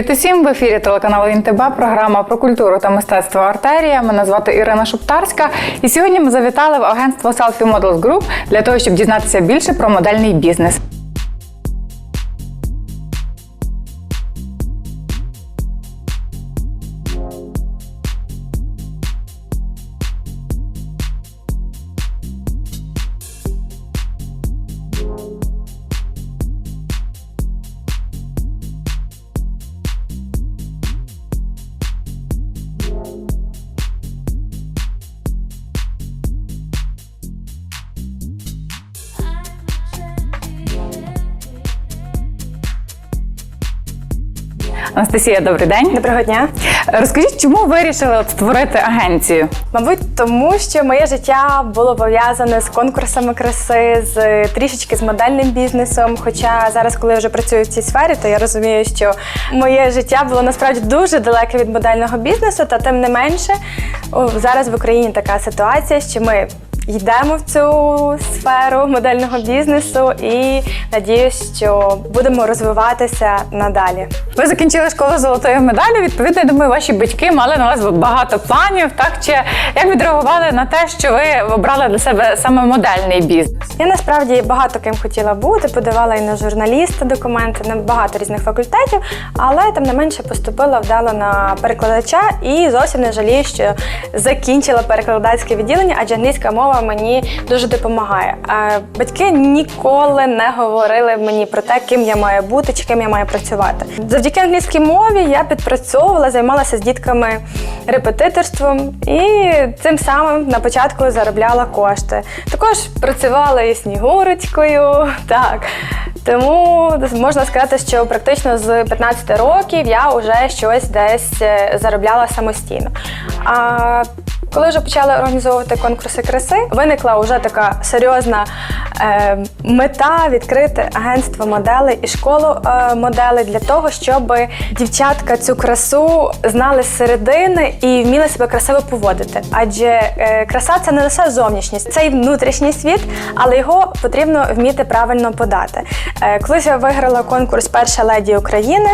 Привіт усім! В ефірі телеканалу Інтеба. Програма про культуру та мистецтво Артерія. Мене звати Ірина Шуптарська. І сьогодні ми завітали в агентство Selfie Models Group для того, щоб дізнатися більше про модельний бізнес. Анастасія, добрий день. Доброго дня. Розкажіть, чому ви вирішили от створити агенцію? Мабуть, тому що моє життя було пов'язане з конкурсами краси, з трішечки з модельним бізнесом. Хоча зараз, коли я вже працюю в цій сфері, то я розумію, що моє життя було насправді дуже далеке від модельного бізнесу, та тим не менше, зараз в Україні така ситуація, що ми. Йдемо в цю сферу модельного бізнесу і надіюсь, що будемо розвиватися надалі. Ви закінчили школу з золотою медаллю. Відповідно, я думаю, ваші батьки мали на вас багато планів. Так чи як відреагували на те, що ви обрали для себе саме модельний бізнес? Я насправді багато ким хотіла бути, подавала і на журналіста документи, на багато різних факультетів, але тим не менше поступила вдало на перекладача і зовсім не жалію, що закінчила перекладацьке відділення, адже англійська мова мені дуже допомагає. Батьки ніколи не говорили мені про те, ким я маю бути чи ким я маю працювати. Завдяки англійській мові я підпрацьовувала, займалася з дітками репетиторством і цим самим на початку заробляла кошти. Також працювала і снігурочкою. Так. Тому можна сказати, що практично з 15 років я вже щось десь е, заробляла самостійно. А коли вже почали організовувати конкурси краси, виникла вже така серйозна е, мета відкрити агентство моделей і школу е, моделей для того, щоб дівчатка цю красу знали з середини і вміли себе красиво поводити. Адже е, краса це не лише зовнішність, це й внутрішній світ, але його потрібно вміти правильно подати. Е, колись я виграла конкурс Перша леді України.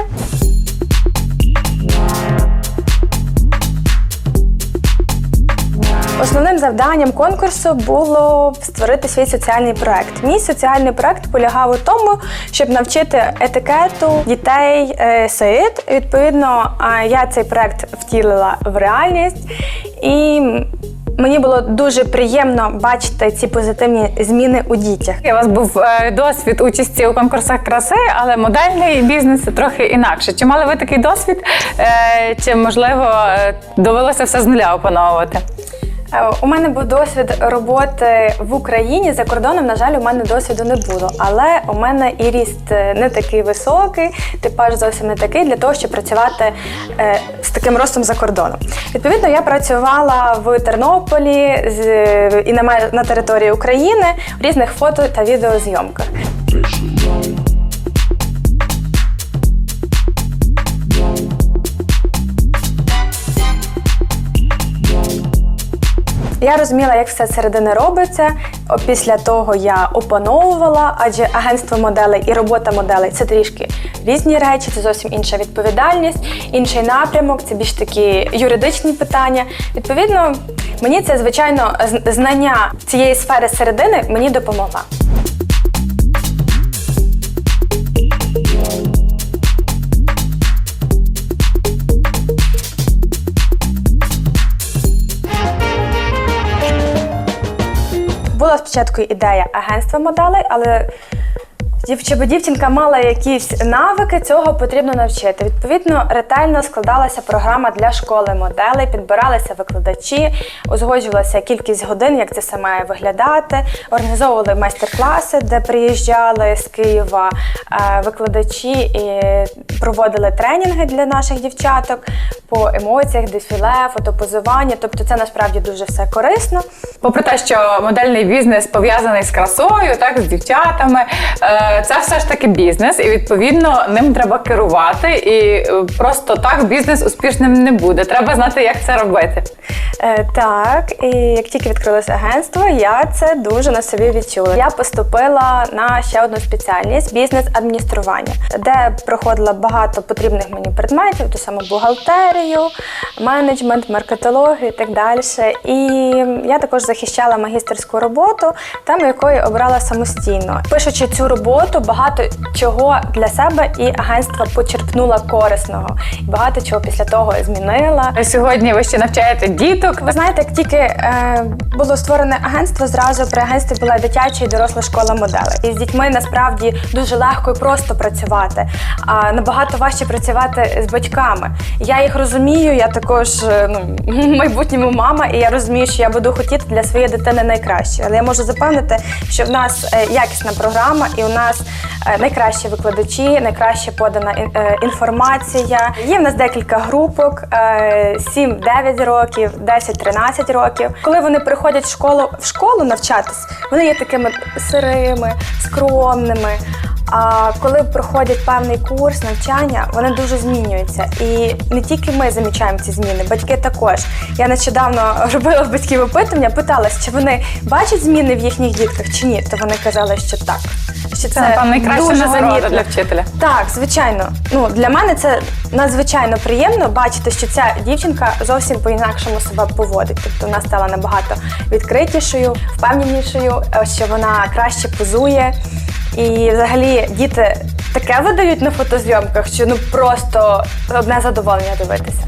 Основним завданням конкурсу було створити свій соціальний проект. Мій соціальний проект полягав у тому, щоб навчити етикету дітей е, сиит. Відповідно, я цей проект втілила в реальність і. Мені було дуже приємно бачити ці позитивні зміни у дітях. У вас був е, досвід участі у конкурсах краси, але модельний бізнес трохи інакше. Чи мали ви такий досвід? Е, Чи можливо довелося все з нуля опановувати? Е, У мене був досвід роботи в Україні за кордоном. На жаль, у мене досвіду не було. Але у мене і ріст е, не такий високий, типаж зовсім не такий для того, щоб працювати е, з таким ростом за кордоном. Відповідно, я працювала в Тернополі і на території України в різних фото та відеозйомках. Я розуміла, як все середини робиться. Після того я опановувала, адже агентство моделей і робота моделей це трішки різні речі, це зовсім інша відповідальність, інший напрямок, це більш такі юридичні питання. Відповідно, мені це звичайно знання цієї сфери середини мені допомогла. Спочатку ідея агентства моделей, але дів- дівчинка мала якісь навики, цього потрібно навчити. Відповідно, ретельно складалася програма для школи моделей, підбиралися викладачі, узгоджувалася кількість годин, як це все має виглядати. Організовували майстер-класи, де приїжджали з Києва е, викладачі і проводили тренінги для наших дівчаток по емоціях, дефіле, фотопозування. Тобто, це насправді дуже все корисно. Попри те, що модельний бізнес пов'язаний з красою, так з дівчатами, е, це все ж таки бізнес, і відповідно ним треба керувати. І е, просто так бізнес успішним не буде. Треба знати, як це робити. Е, так, і як тільки відкрилося агентство, я це дуже на собі відчула. Я поступила на ще одну спеціальність бізнес-адміністрування, де проходила багато потрібних мені предметів, ту саму бухгалтерію, менеджмент, маркетологію і так далі. І я також захищала магістерську роботу, тему якої обрала самостійно. Пишучи цю роботу, багато чого для себе і агентство почерпнула корисного. Багато чого після того змінила. Сьогодні ви ще навчаєте діток. Ви знаєте, як тільки е, було створене агентство, зразу при агентстві була дитяча і доросла школа моделей. І з дітьми насправді дуже легко і просто працювати. А набагато важче працювати з батьками. Я їх розумію. Я також е, ну, в майбутньому мама, і я розумію, що я буду хотіти для своєї дитини найкраще. Але я можу запевнити, що в нас е, якісна програма, і у нас е, найкращі викладачі, найкраще подана е, інформація. Є в нас декілька групок: е, 7-9 років, 10-13 років. Коли вони приходять в школу в школу навчатись, вони є такими сирими, скромними. А коли проходять певний курс навчання, вони дуже змінюються. І не тільки ми замічаємо ці зміни, батьки також. Я нещодавно робила батьків опитування, питалась, чи вони бачать зміни в їхніх дітках чи ні. То вони казали, що так. Що Це, напевно, найкраща дуже нагорода для вчителя. Так, звичайно. Ну для мене це надзвичайно приємно бачити, що ця дівчинка зовсім по-інакшому себе поводить. Тобто вона стала набагато відкритішою, впевненішою, е, що вона краще позує. І взагалі діти таке видають на фотозйомках, що ну просто одне задоволення дивитися.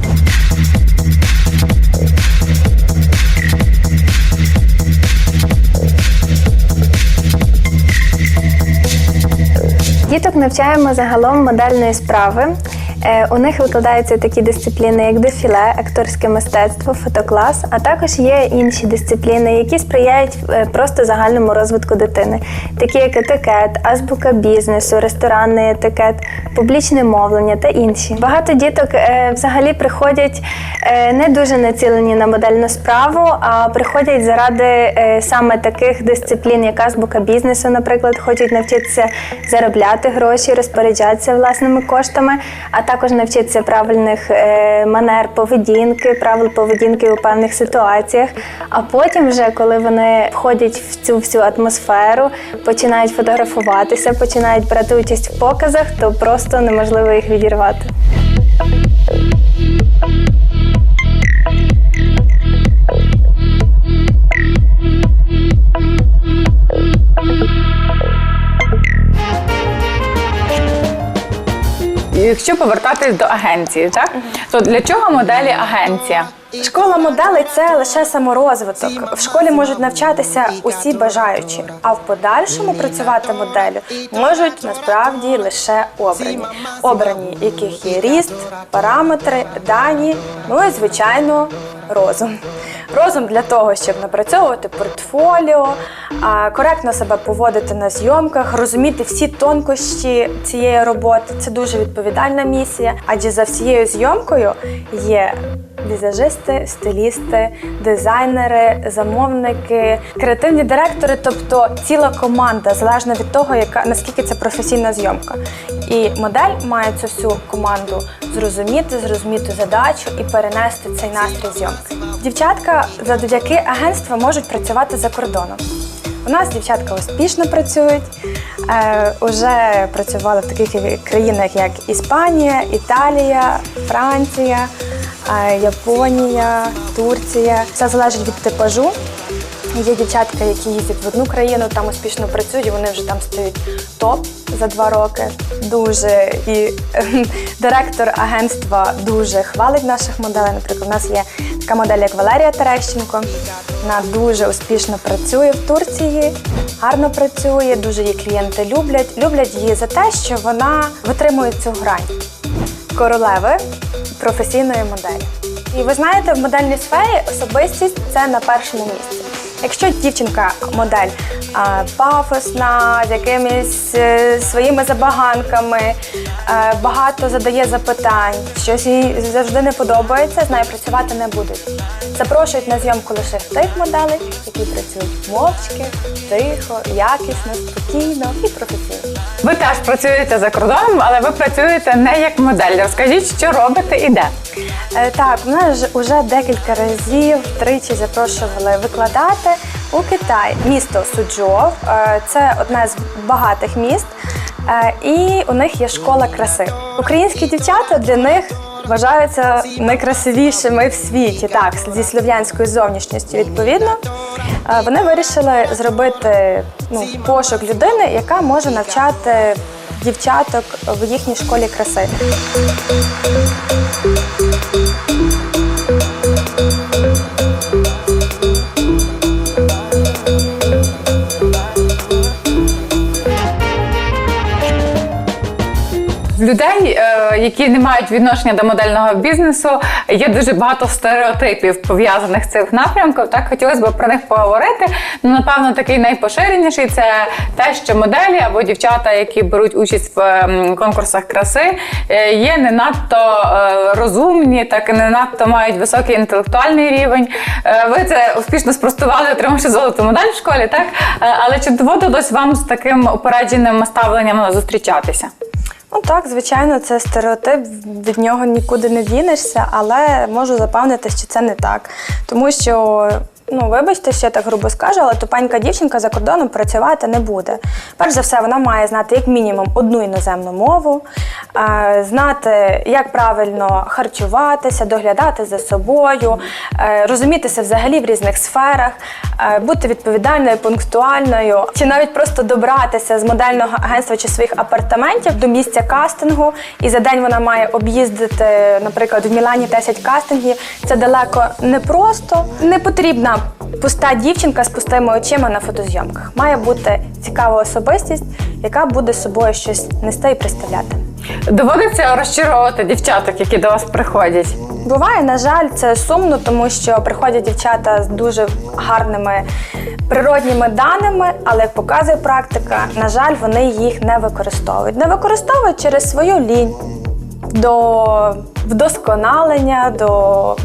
Діток навчаємо загалом модельної справи. Е, У них викладаються такі дисципліни, як дефіле, акторське мистецтво, фотоклас, а також є інші дисципліни, які сприяють е, просто загальному розвитку дитини, такі як етикет, азбука бізнесу, ресторанний етикет, публічне мовлення та інші. Багато діток е, взагалі приходять не дуже націлені на модельну справу, а приходять заради саме таких дисциплін, як азбука бізнесу, наприклад, хочуть навчитися заробляти гроші, розпоряджатися власними коштами, а також навчитися правильних е, манер поведінки, правил поведінки у певних ситуаціях. А потім, вже коли вони входять в цю всю атмосферу, починають фотографуватися, починають брати участь в показах, то просто неможливо їх відірвати. Якщо повертатись до агенції, так то для чого моделі агенція? Школа моделей це лише саморозвиток. В школі можуть навчатися усі бажаючі, а в подальшому працювати моделлю можуть насправді лише обрані, обрані, яких є ріст, параметри, дані, ну і звичайно розум. Розум для того, щоб напрацьовувати портфоліо, коректно себе поводити на зйомках, розуміти всі тонкощі цієї роботи. Це дуже відповідальна місія, адже за всією зйомкою є візажисти, стилісти, дизайнери, замовники, креативні директори, тобто ціла команда, залежно від того, яка наскільки це професійна зйомка. І модель має цю всю команду зрозуміти, зрозуміти задачу і перенести цей настрій зйомки. Дівчатка завдяки агентства можуть працювати за кордоном. У нас дівчатка успішно працюють. Е, уже працювали в таких країнах, як Іспанія, Італія, Франція, Японія, Турція. Все залежить від типажу. Є дівчатка, які їздять в одну країну, там успішно працюють, і вони вже там стають топ за два роки. Дуже і ем, директор агентства дуже хвалить наших моделей. Наприклад, у нас є така модель, як Валерія Терещенко. Вона дуже успішно працює в Турції, гарно працює, дуже її клієнти люблять. Люблять її за те, що вона витримує цю грань королеви професійної моделі. І ви знаєте, в модельній сфері особистість це на першому місці. Якщо дівчинка модель пафосна, з якимись е, своїми забаганками, е, багато задає запитань, щось їй завжди не подобається, з нею працювати не будуть. Запрошують на зйомку лише тих моделей, які працюють мовчки, тихо, якісно, спокійно і професійно. Ви теж працюєте за кордоном, але ви працюєте не як модель. Розкажіть, що робите і де. Е, Так, мене ж уже декілька разів тричі запрошували викладати у Китай. Місто Суджов. Е, Це одне з багатих міст, Е, і у них є школа краси. Українські дівчата для них. Вважаються найкрасивішими в світі, так, зі слов'янською зовнішністю. Відповідно, Е, вони вирішили зробити ну, пошук людини, яка може навчати дівчаток в їхній школі краси. Які не мають відношення до модельного бізнесу, є дуже багато стереотипів пов'язаних з цих напрямків. Так хотілося б про них поговорити. Ну, напевно, такий найпоширеніший це те, що моделі або дівчата, які беруть участь в ем, конкурсах краси, е, є не надто е, розумні, так і не надто мають високий інтелектуальний рівень. Е, Ви це успішно спростували, отримавши золоту медаль в школі, так? Але чи доводилось вам з таким упередженим ставленням зустрічатися? Ну так, звичайно, це стереотип, від нього нікуди не дінешся, але можу запевнити, що це не так. Тому що, ну вибачте, що я так грубо скажу, але тупенька дівчинка за кордоном працювати не буде. Перш за все, вона має знати як мінімум одну іноземну мову, знати, як правильно харчуватися, доглядати за собою, е, розумітися взагалі в різних сферах, е, бути відповідальною, пунктуальною, чи навіть просто добратися з модельного агентства чи своїх апартаментів до місця кастингу. І за день вона має об'їздити, наприклад, в Мілані 10 кастингів. Це далеко не просто. Не потрібна пуста дівчинка з пустими очима на фотозйомках. Має бути цікава особистість, яка буде собою щось нести і представляти. Доводиться розчаровувати дівчаток, які до вас приходять. Буває, на жаль, це сумно, тому що приходять дівчата з дуже гарними природніми даними, але як показує практика, на жаль, вони їх не використовують. Не використовують через свою лінь до вдосконалення, до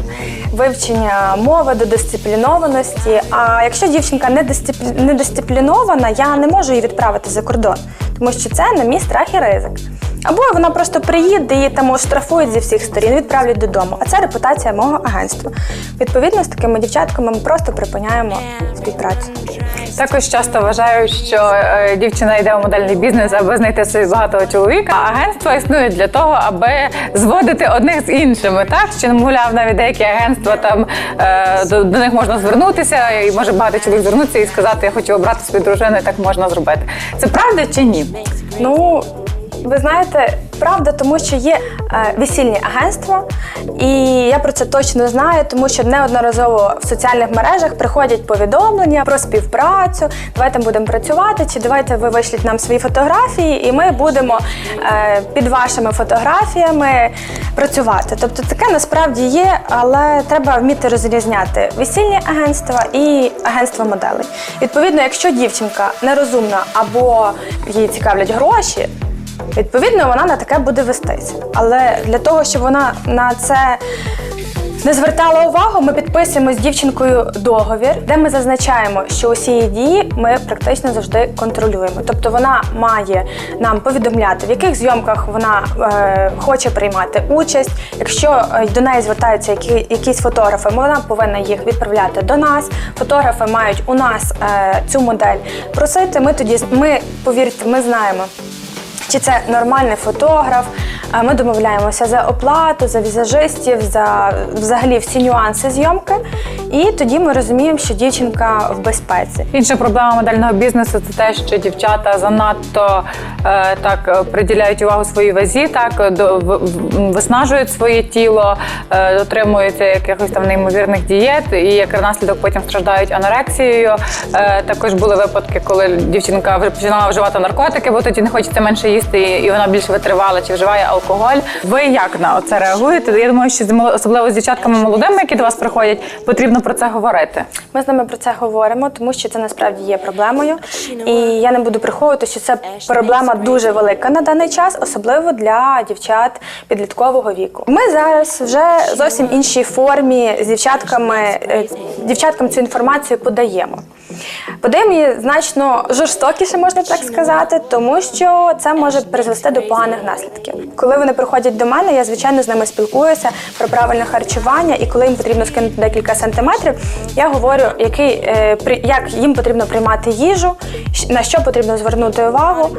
вивчення мови, до дисциплінованості. А якщо дівчинка не дисциплі... дисциплінована, я не можу її відправити за кордон, тому що це на мій страх і ризик. Або вона просто приїде, її там оштрафують зі всіх сторін, відправлять додому. А це репутація мого агентства. Відповідно, з такими дівчатками ми просто припиняємо співпрацю. Також часто вважають, що е, дівчина йде у модельний бізнес, аби знайти собі багатого чоловіка. А агентства існують для того, аби зводити одних з іншими. Так що мовляв, навіть деякі агентства там е, до, до них можна звернутися, і може багато чоловік звернутися і сказати, я хочу обрати свою дружину, і так можна зробити. Це правда чи ні? Ну, ви знаєте, правда, тому що є е, весільні агентства, і я про це точно знаю, тому що неодноразово в соціальних мережах приходять повідомлення про співпрацю. Давайте будемо працювати, чи давайте ви вишліть нам свої фотографії, і ми будемо е, під вашими фотографіями працювати. Тобто таке насправді є, але треба вміти розрізняти весільні агентства і агентства моделей. Відповідно, якщо дівчинка нерозумна або її цікавлять гроші. Відповідно, вона на таке буде вестися. Але для того, щоб вона на це не звертала увагу, ми підписуємо з дівчинкою договір, де ми зазначаємо, що усі її дії ми практично завжди контролюємо. Тобто вона має нам повідомляти, в яких зйомках вона е, хоче приймати участь. Якщо е, до неї звертаються які, якісь фотографи, вона повинна їх відправляти до нас. Фотографи мають у нас е, цю модель просити. Ми тоді ми повірте, ми знаємо. Чи це нормальний фотограф? Ми домовляємося за оплату, за візажистів, за взагалі всі нюанси зйомки. І тоді ми розуміємо, що дівчинка в безпеці. Інша проблема модельного бізнесу це те, що дівчата занадто е, так е, приділяють увагу своїй вазі, так до в- виснажують своє тіло, е, дотримуються якихось там неймовірних дієт, і як наслідок потім страждають анорексією. Е, також були випадки, коли дівчинка починала вживати наркотики, бо тоді не хочеться менше їсти, і вона більш витривала, чи вживає алкоголь. Ви як на це реагуєте? Я думаю, що з особливо з дівчатками молодими, які до вас приходять, потрібно про це говорити. Ми з ними про це говоримо, тому що це насправді є проблемою. І я не буду приховувати, що це проблема дуже велика на даний час, особливо для дівчат підліткового віку. Ми зараз вже зовсім іншій формі з дівчатками, е, дівчаткам цю інформацію подаємо. Подаємо її значно жорстокіше, можна так сказати, тому що це може призвести до поганих наслідків. Коли вони приходять до мене, я звичайно з ними спілкуюся про правильне харчування, і коли їм потрібно скинути декілька сантиметрів, я говорю, який е, як їм потрібно приймати їжу, на що потрібно звернути увагу.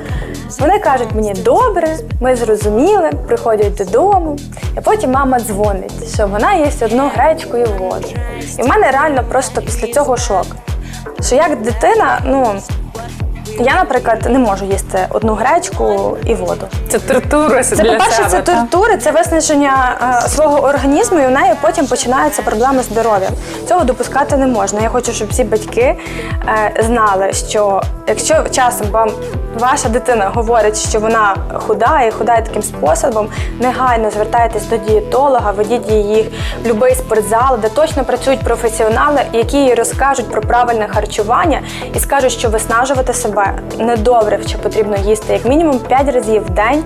Вони кажуть мені добре, ми зрозуміли, приходять додому, і потім мама дзвонить, що вона їсть одну гречку і воду. І в мене реально просто після цього шок. Що як дитина, ну я, наприклад, не можу їсти одну гречку і воду. Це тортура Це, для по-перше, себе. це та? тортури, це виснаження е, свого організму, і в неї потім починаються проблеми з здоров'ям. Цього допускати не можна. Я хочу, щоб всі батьки е, знали, що якщо часом вам ваша дитина говорить, що вона худає, худає таким способом, негайно звертайтесь до дієтолога, ведіть її в будь-який спортзал, де точно працюють професіонали, які їй розкажуть про правильне харчування і скажуть, що виснажувати себе недобре, що потрібно їсти як мінімум 5 разів в день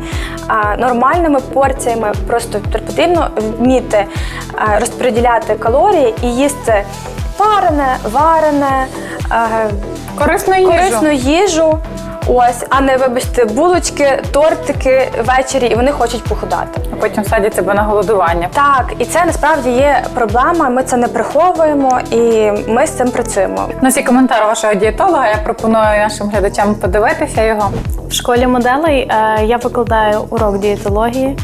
нормальними порціями. Просто потрібно вміти розподіляти калорії і їсти парене, варене, Корисну їжу. корисну їжу. Ось, а не вибачте, булочки, тортики ввечері, і вони хочуть похудати. А потім садять себе на голодування. Так, і це насправді є проблема. Ми це не приховуємо, і ми з цим працюємо. У нас є коментар вашого дієтолога. Я пропоную нашим глядачам подивитися його. В школі моделей е, я викладаю урок дієтології.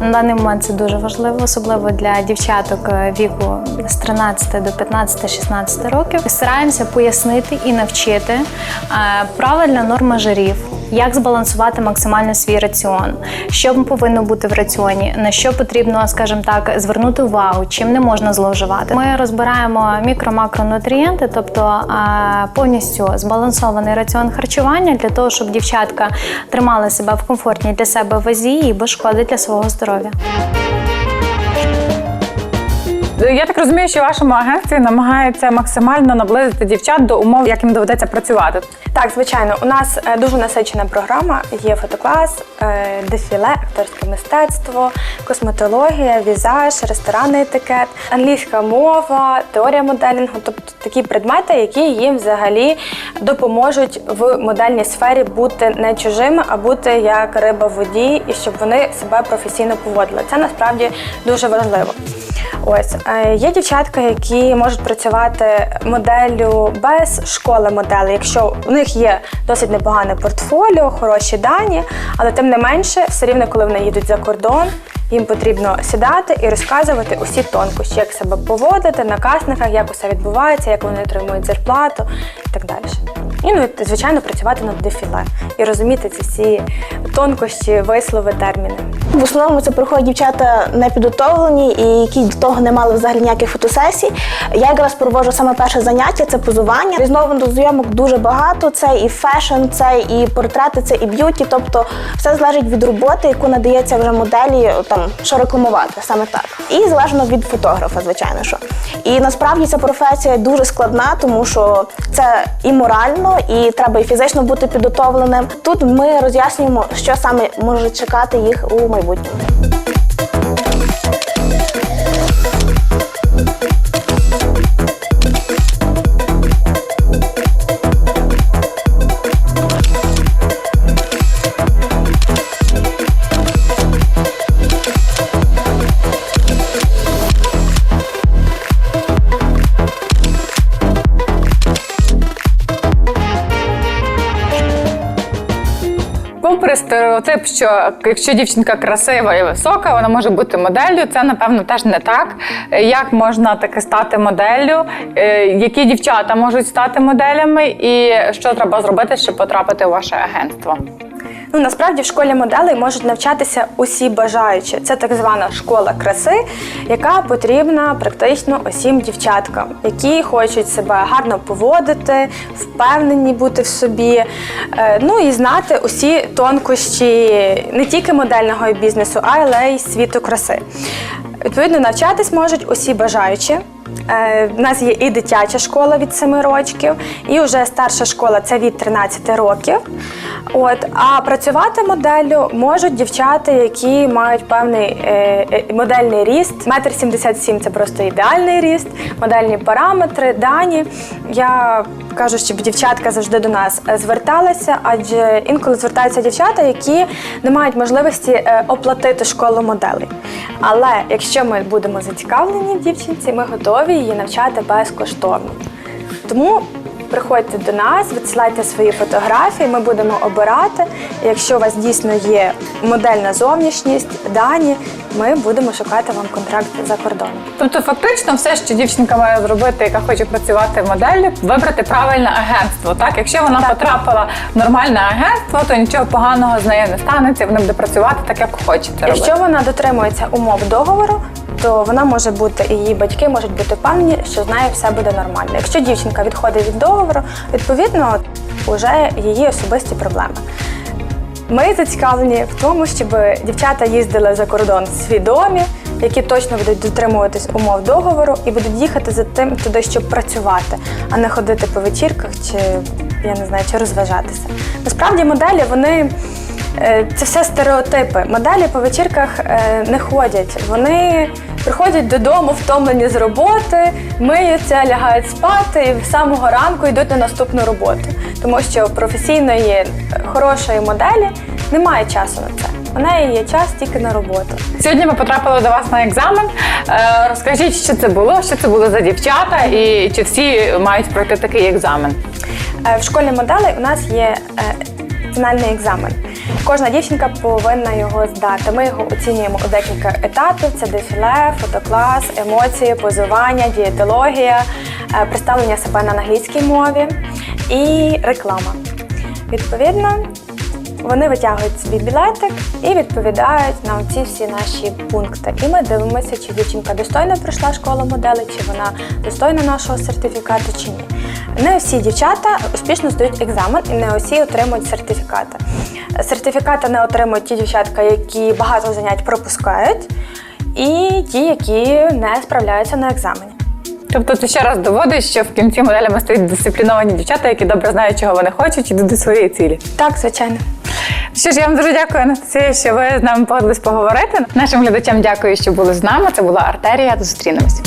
На даний момент це дуже важливо, особливо для дівчаток е, віку з 13 до 15-16 років. Стараємося пояснити і навчити е, правильна норма жирів. Як збалансувати максимально свій раціон, що повинно бути в раціоні, на що потрібно, скажімо так, звернути увагу, чим не можна зловживати. Ми розбираємо мікро-макронутрієнти, тобто повністю збалансований раціон харчування для того, щоб дівчатка тримала себе в комфортній для себе вазі і без шкоди для свого здоров'я. Я так розумію, що в вашому агентстві намагається максимально наблизити дівчат до умов, як їм доведеться працювати. Так, звичайно, у нас е, дуже насичена програма. Є фотоклас, е, дефіле, акторське мистецтво, косметологія, візаж, ресторанний етикет, англійська мова, теорія моделінгу, тобто такі предмети, які їм взагалі допоможуть в модельній сфері бути не чужими, а бути як риба в воді, і щоб вони себе професійно поводили. Це насправді дуже важливо. Ось е, є дівчатка, які можуть працювати моделлю без школи моделей, якщо у них є досить непогане портфоліо, хороші дані, але тим не менше, все рівно, коли вони їдуть за кордон, їм потрібно сідати і розказувати усі тонкощі, як себе поводити на касниках, як усе відбувається, як вони отримують зарплату і так далі. І ну, і, звичайно, працювати над дефіле і розуміти ці всі тонкощі, вислови, терміни. В основному це приходять дівчата непідготовлені і які до того не мали взагалі ніяких фотосесій. Я якраз проводжу саме перше заняття це позування. Різновидів зйомок дуже багато. Це і фешн, це і портрети, це і б'юті. Тобто все залежить від роботи, яку надається вже моделі, там що рекламувати, саме так. І залежно від фотографа, звичайно що. І насправді ця професія дуже складна, тому що це і морально, і треба і фізично бути підготовленим. Тут ми роз'яснюємо, що саме може чекати їх у майбутньому. Стереотип, що якщо дівчинка красива і висока, вона може бути моделлю. Це напевно теж не так. Як можна таки стати моделлю? Е, Які дівчата можуть стати моделями, і що треба зробити, щоб потрапити у ваше агентство? Ну насправді в школі моделей можуть навчатися усі бажаючі. Це так звана школа краси, яка потрібна практично усім дівчаткам, які хочуть себе гарно поводити, впевнені бути в собі, е, ну і знати усі тонкощі не тільки модельного бізнесу, але й світу краси. Відповідно, навчатись можуть усі бажаючі. Е, У нас є і дитяча школа від 7 років, і вже старша школа це від 13 років. От, а працювати моделлю можуть дівчата, які мають певний е, е, модельний ріст. Метр 77 – це просто ідеальний ріст, модельні параметри, дані. Я кажу, щоб дівчатка завжди до нас е, зверталися, адже інколи звертаються дівчата, які не мають можливості е, оплатити школу моделей. Але якщо ми будемо зацікавлені дівчинці, ми готові її навчати безкоштовно. Тому приходьте до нас, відсилайте свої фотографії, ми будемо обирати. Якщо у вас дійсно є модельна зовнішність, дані, ми будемо шукати вам контракт за кордоном. Тобто, фактично, все, що дівчинка має зробити, яка хоче працювати моделлю, вибрати правильне агентство. Так, якщо вона потрапила в нормальне агентство, то нічого поганого з нею не станеться. Вона буде працювати так, як хоче це робити. Якщо вона дотримується умов договору, то вона може бути і її батьки можуть бути впевнені, що з нею все буде нормально. Якщо дівчинка відходить від договору, відповідно вже її особисті проблеми. Ми зацікавлені в тому, щоб дівчата їздили за кордон свідомі, які точно будуть дотримуватись умов договору і будуть їхати за тим туди, щоб працювати, а не ходити по вечірках чи я не знаю, чи розважатися. Насправді моделі вони. Е, Це все стереотипи. Моделі по вечірках е, не ходять. Вони приходять додому, втомлені з роботи, миються, лягають спати і з самого ранку йдуть на наступну роботу. Тому що професійної хорошої моделі немає часу на це. У неї є час тільки на роботу. Сьогодні ми потрапили до вас на екзамен. Е, Розкажіть, що це було, що це було за дівчата, і чи всі мають пройти такий екзамен? В школі моделей у нас є фінальний екзамен. Кожна дівчинка повинна його здати. Ми його оцінюємо у декілька етапів: це дефіле, фотоклас, емоції, позування, дієтологія, е, представлення себе на англійській мові і реклама. Відповідно, вони витягують собі білетик і відповідають на ці всі наші пункти. І ми дивимося, чи дівчинка достойно пройшла школу моделей, чи вона достойна нашого сертифікату, чи ні. Не всі дівчата успішно здають екзамен і не усі отримують сертифікати. Сертифікати не отримують ті дівчатка, які багато занять пропускають, і ті, які не справляються на екзамені. Тобто ти ще раз доводиш, що в кінці моделями стоять дисципліновані дівчата, які добре знають, чого вони хочуть, і йдуть до своєї цілі. Так, звичайно. Що ж, я вам дуже дякую, Анастасія, що ви з нами погодились поговорити. Нашим глядачам дякую, що були з нами. Це була артерія. Зустрінемось.